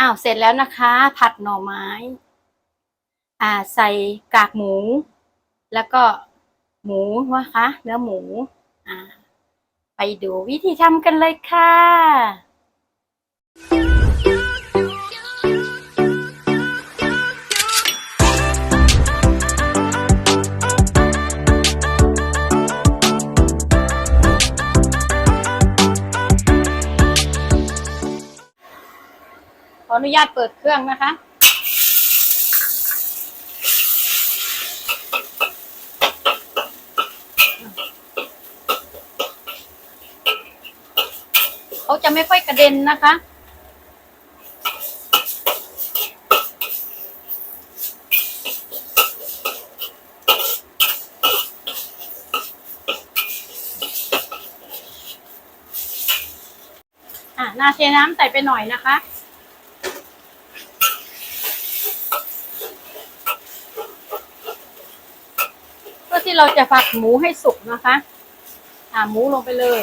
อ้าวเสร็จแล้วนะคะ ผัดหน่อไม้ อ่าใส่กากหมู แล้วก็หมูนะคะเนื้อหมู อ่า ไปดูวิธีทำกันเลยค่ะ ออนุญาตเปิดเครื่องนะคะ เขาจะไม่ค่อยกระเด็นนะคะอะนาเทน้ำใส่ไปหน่อยนะคะ เพื่อ ที่เราจะผัดหมูให้สุกนะคะอ่าหมูลงไปเลย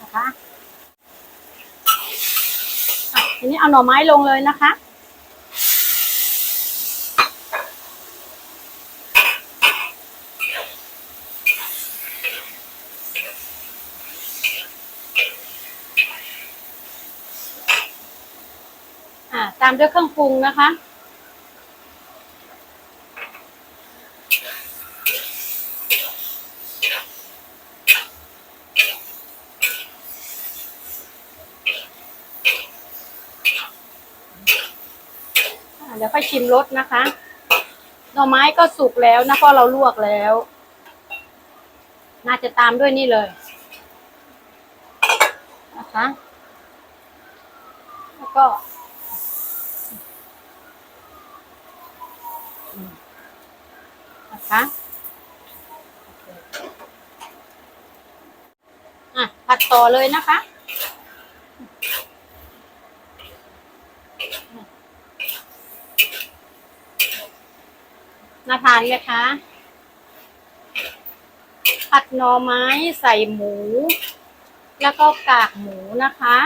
นะคะอะทีนี้เอาหน่อไม้ลงเลยนะคะ อ่าตามด้วยเครื่องปรุงนะคะ เดี๋ยวค่อยชิมรสนะคะ หน่อไม้ก็สุกแล้วนะเพราะเราลวกแล้ว น่าจะตามด้วยนี่เลย นะคะ แล้วก็ อืม นะคะอะผัดต่อเลยนะคะน่าทานไหมคะ ผัดหน่อไม้ใส่หมู แล้วก็กากหมูนะคะ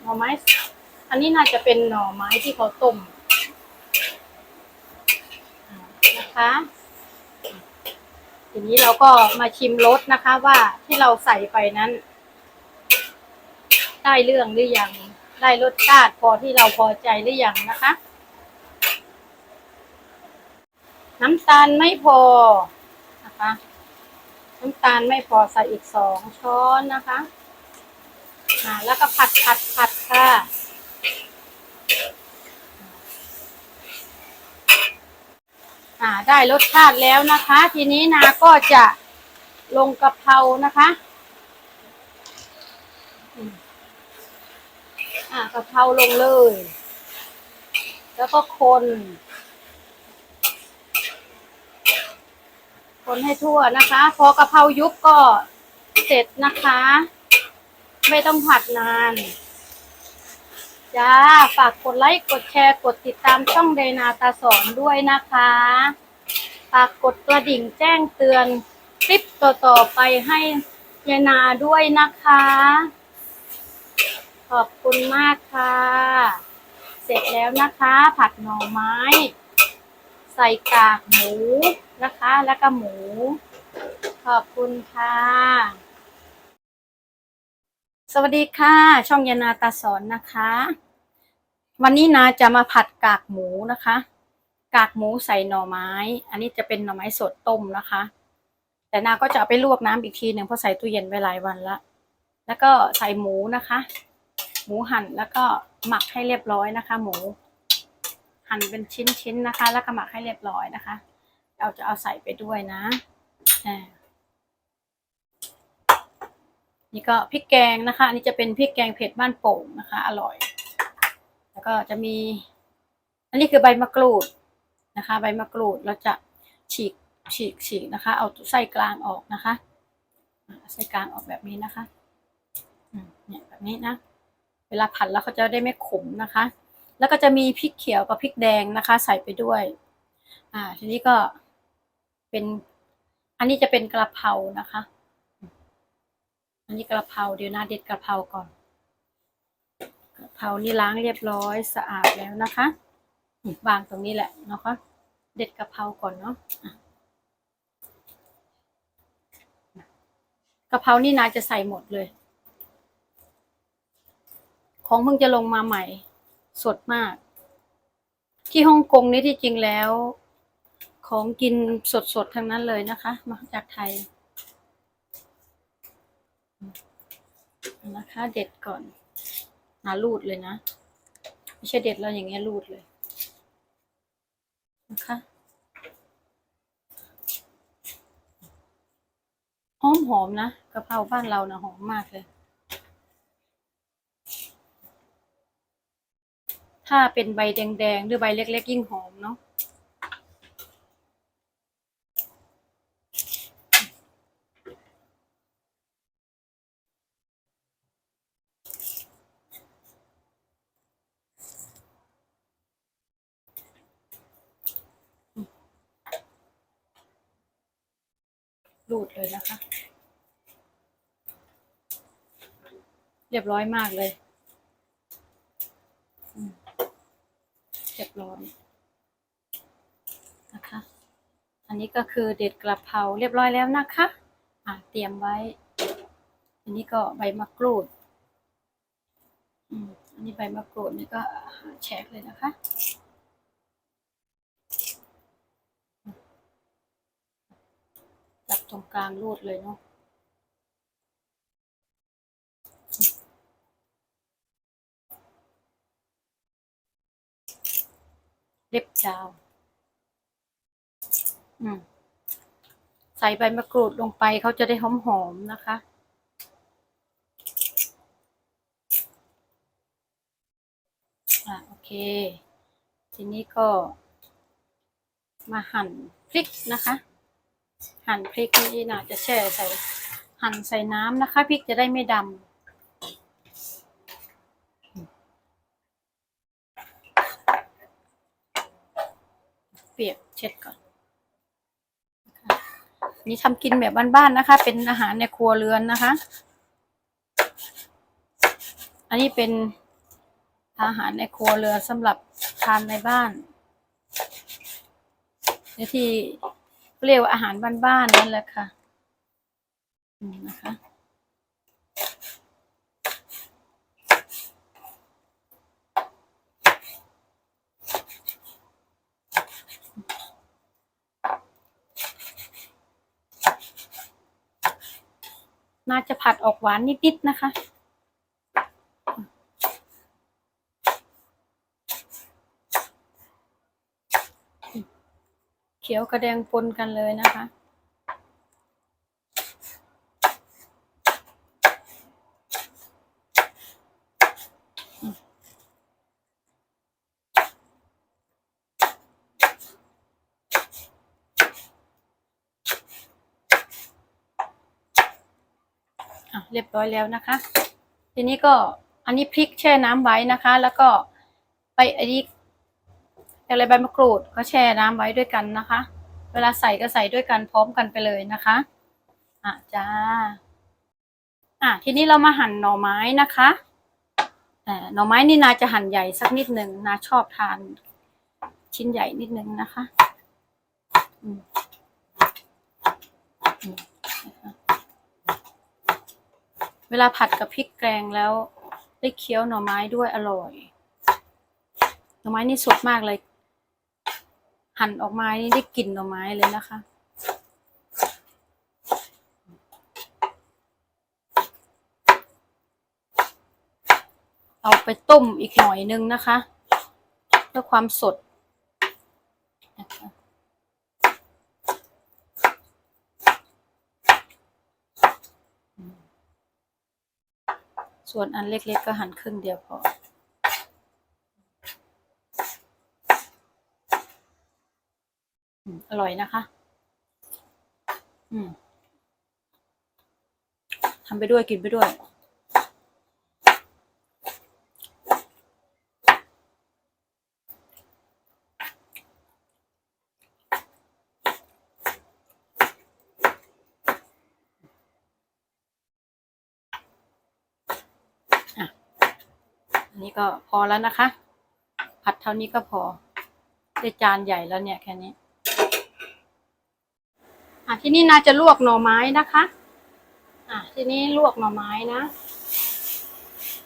หน่อไม้ อันนี้น่าจะเป็นหน่อไม้ที่เขาต้มอ่า นะคะ ทีนี้เราก็มาชิมรสนะคะว่าที่เราใส่ไปนั้น ได้เรื่องหรือยัง ได้รสชาติพอที่เราพอใจหรือยังนะคะ น้ำตาลไม่พอนะคะ น้ำตาลไม่พอใส่อีกสองช้อนนะคะ แล้วก็ผัดผัดผัดค่ะ อ่าได้รสชาติแล้วนะคะ ทีนี้นาก็จะลงกะเพรานะคะอ่ากะเพราลงเลย แล้วก็คน คนให้ทั่วนะคะพอกะเพรายุบก็เสร็จนะคะ ไม่ต้องผัดนาน จ้า ฝากกดไลค์ กดแชร์ กดติดตามช่องเดนาตาสอนด้วยนะคะ ฝากกดกระดิ่งแจ้งเตือนคลิปต่อๆไปให้ยายนาด้วยนะคะ ขอบคุณมากค่ะ เสร็จแล้วนะคะ ผัดหน่อไม้ ใส่กากหมูนะคะ แล้วก็หมู ขอบคุณค่ะสวัสดีค่ะ ช่องยานาตาสอนนะคะ วันนี้นาจะมาผัดกากหมูนะคะ กากหมูใส่หน่อไม้ อันนี้จะเป็นหน่อไม้สดต้มนะคะ แต่นาก็จะเอาไปลวกน้ำอีกทีหนึ่งเพราะใส่ตู้เย็นไว้หลายวันละ แล้วก็ใส่หมูนะคะ หมูหั่นแล้วก็หมักให้เรียบร้อยนะคะ หมู หั่นเป็นชิ้นๆนะคะ แล้วก็หมักให้เรียบร้อยนะคะ เราจะเอาใส่ไปด้วยนะอ่านี่ก็พริกแกงนะคะ อันนี้จะเป็นพริกแกงเผ็ดบ้านโป่งนะคะ อร่อย แล้วก็จะมี อันนี้คือใบมะกรูดนะคะ ใบมะกรูดเราจะฉีกฉีกฉีกนะคะ เอาไส้กลางออกนะคะไส้กลางออกแบบนี้นะคะเนี่ยแบบนี้นะ เวลาผัดแล้วเขาจะได้ไม่ขมนะคะ แล้วก็จะมีพริกเขียวกับพริกแดงนะคะ ใส่ไปด้วย อ่า ทีนี้ก็เป็น อันนี้จะเป็นกระเพรานะคะ อันนี้กระเพราเดี๋ยวนะเด็ดกระเพราก่อน เพรานี่ล้างเรียบร้อยสะอาดแล้วนะคะวางตรงนี้แหละนะคะเด็ดกะเพราก่อนเนาะกะเพรานี่นาจะใส่หมดเลย ของเพิ่งจะลงมาใหม่ สดมาก ที่ฮ่องกงนี่ที่จริงแล้ว ของกินสดๆทั้งนั้นเลยนะคะ มาจากไทยนะคะ เด็ดก่อน หารูดเลยนะ ไม่ใช่เด็ดแล้วอย่างเงี้ยรูดเลย นะคะหอมหอมนะกะเพราบ้านเรานะหอมมากเลย ถ้าเป็นใบแดงๆหรือใบเล็ก ๆ ยิ่งหอมเนาะ รูดเลยนะคะ เรียบร้อยมากเลยเรียบร้อยนะคะ อันนี้ก็คือเด็ดกระเพราเรียบร้อยแล้วนะคะอะเตรียมไว้ อันนี้ก็ใบมะกรูดอืมอันนี้ใบมะกรูดนี่ก็แฉกเลยนะคะ จับ ตรงกลางรูดเลยเนาะเล็บยาว อืม ใส่ใบมะกรูดลงไปเขาจะได้หอมๆนะคะอะโอเค ทีนี้ก็มาหั่นพริกนะคะ หั่นพริกนี่น่าจะแช่ใส่ หั่นใส่น้ำนะคะพริกจะได้ไม่ดำเปียกเช็ดก่อนนี่ทำกินแบบบ้านๆนะคะ เป็นอาหารในครัวเรือนนะคะ อันนี้เป็นอาหารในครัวเรือนสำหรับทานในบ้านในที่ เรียกว่าอาหารบ้านๆนั่นแหละค่ะนะคะน่าจะผัดออกหวานนิดๆนะคะ เขียวกระแดงปนกันเลยนะคะอะเรียบร้อยแล้วนะคะ ทีนี้ก็อันนี้พริกแช่น้ำไว้นะคะ แล้วก็ไปอันนี้ อะไรใบมะกรูดก็แช่น้ำไว้ด้วยกันนะคะ เวลาใส่ก็ใส่ด้วยกันพร้อมกันไปเลยนะคะอะจ้าอะทีนี้เรามาหั่นหน่อไม้นะคะหน่อไม้นี่นาจะหั่นใหญ่สักนิดหนึ่งนาชอบทานชิ้นใหญ่นิดนึงนะคะเวลาผัดกับพริกแกงแล้ว ได้เคี้ยวหน่อไม้ด้วยอร่อย หน่อไม้นี่สดมากเลย หั่นออกมานี่ได้กลิ่นหน่อไม้เลยนะคะ เอาไปต้มอีกหน่อยนึงนะคะเพื่อความสดนะคะส่วนอันเล็กๆก็หั่นครึ่งเดียวพอ อร่อยนะคะ อืมทำไปด้วยกินไปด้วย อันนี้ก็พอแล้วนะคะ ผัดเท่านี้ก็พอได้จานใหญ่แล้วเนี่ยแค่นี้ ที่นี่นาจะลวกหน่อไม้นะคะ อะทีนี้ลวกหน่อไม้นะ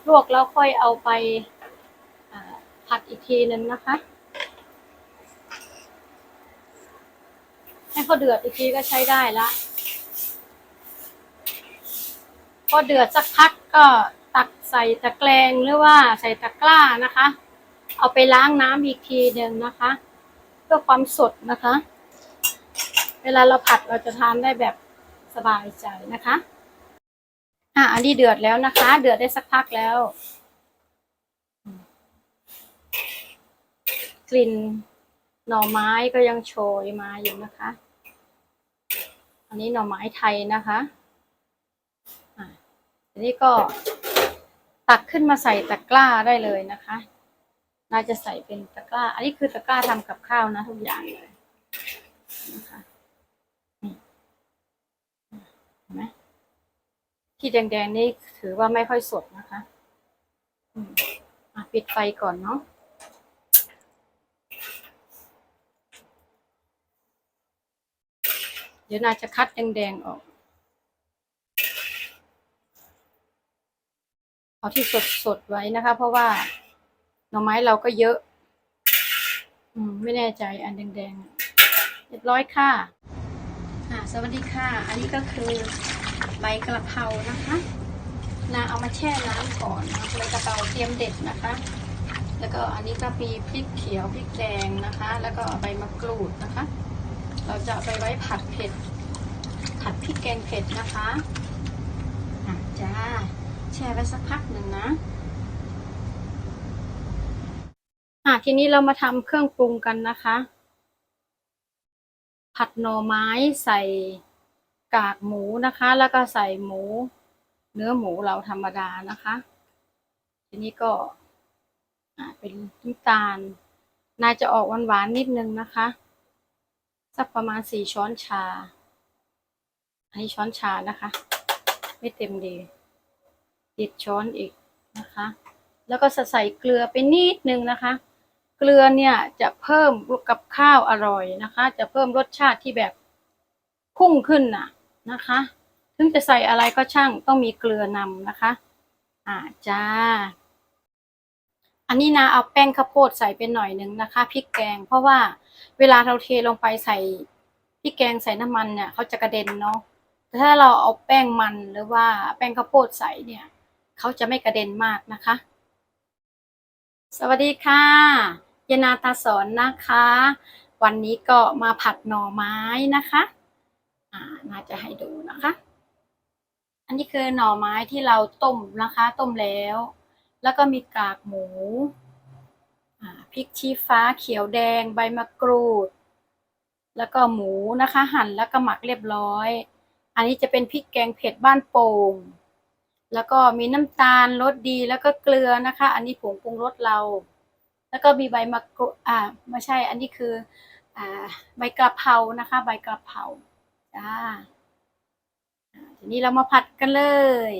ลวกแล้วค่อยเอาไปผัดอีกทีนึงนะคะ ให้เขาเดือดอีกทีก็ใช้ได้ละพอเดือดสักพักก็ตักใส่ตะแกรงหรือว่าใส่ตะกร้านะคะ เอาไปล้างน้ำอีกทีหนึ่งนะคะ เพื่อความสดนะคะ เวลาเราผัดเราจะทานได้แบบสบายใจนะคะ อะอันนี้เดือดแล้วนะคะ เดือดได้สักพักแล้ว กลิ่นหน่อไม้ก็ยังโชยมาอยู่นะคะ อันนี้หน่อไม้ไทยนะคะอะทีนี้ก็ตักขึ้นมาใส่ตะกร้าได้เลยนะคะน่าจะใส่เป็นตะกร้า อันนี้คือตะกร้าทำกับข้าวนะทุกอย่างเลยนะคะนี่เห็นไหม ที่แดงๆนี่ถือว่าไม่ค่อยสดนะคะอืมอะปิดไฟก่อนเนาะเดี๋ยวนาจะคัดแดงๆออก เอาที่สดๆไว้นะคะ เพราะว่าหน่อไม้เราก็เยอะ อืม ไม่แน่ใจอันแดงๆเรียบร้อยค่ะ อ่า สวัสดีค่ะ อันนี้ก็คือ ใบกระเพรานะคะนาเอามาแช่น้ำก่อนใบกระเพราเตรียมเด็ดนะคะ แล้วก็อันนี้ก็มีพริกเขียวพริกแดงนะคะ แล้วก็ใบมะกรูดนะคะ เราจะไปไว้ผัดเผ็ด ผัดพริกแกงเผ็ดนะคะอะจ้าแช่ไว้สักพักหนึ่งนะอะทีนี้เรามาทำเครื่องปรุงกันนะคะ ผัดหน่อไม้ใส่ กากหมูนะคะ แล้วก็ใส่หมู เนื้อหมูเราธรรมดานะคะ ทีนี้ก็เป็นน้ำตาล น่าจะออกหวานๆนิดนึงนะคะ สักประมาณสี่ช้อนชา อันนี้ช้อนชานะคะ ไม่เต็มดีติดช้อนอีกนะคะ แล้วก็ใส่เกลือไปนิดนึงนะคะ เกลือเนี่ยจะเพิ่มกับข้าวอร่อยนะคะ จะเพิ่มรสชาติที่แบบพุ่งขึ้นน่ะ นะคะ ถึงจะใส่อะไรก็ช่างต้องมีเกลือนำนะคะ อ่าจ้า อันนี้นะเอาแป้งข้าวโพดใส่ไปหน่อยหนึ่งนะคะพริกแกง เพราะว่าเวลาเราเทลงไปใส่พริกแกงใส่น้ำมันเนี่ยเขาจะกระเด็นเนาะแต่ถ้าเราเอาแป้งมันหรือว่าแป้งข้าวโพดใส่เนี่ยเขาจะไม่กระเด็นมากนะคะ สวัสดีค่ะยนาตาสอนนะคะ วันนี้ก็มาผัดหน่อไม้นะคะ อ่าน่าจะให้ดูนะคะ อันนี้คือหน่อไม้ที่เราต้มนะคะ ต้มแล้ว แล้วก็มีกากหมูพริกชี้ฟ้าเขียวแดง ใบมะกรูด แล้วก็หมูนะคะ หั่นแล้วก็หมักเรียบร้อย อันนี้จะเป็นพริกแกงเผ็ดบ้านโป่งแล้วก็มีน้ำตาลรสดีแล้วก็เกลือนะคะ อันนี้ผงปรุงรสเรา แล้วก็มีใบมะกรูดอ่าไม่ใช่อันนี้คืออ่าใบกระเพรานะคะ ใบกระเพรา จ้าทีนี้เรามาผัดกันเลย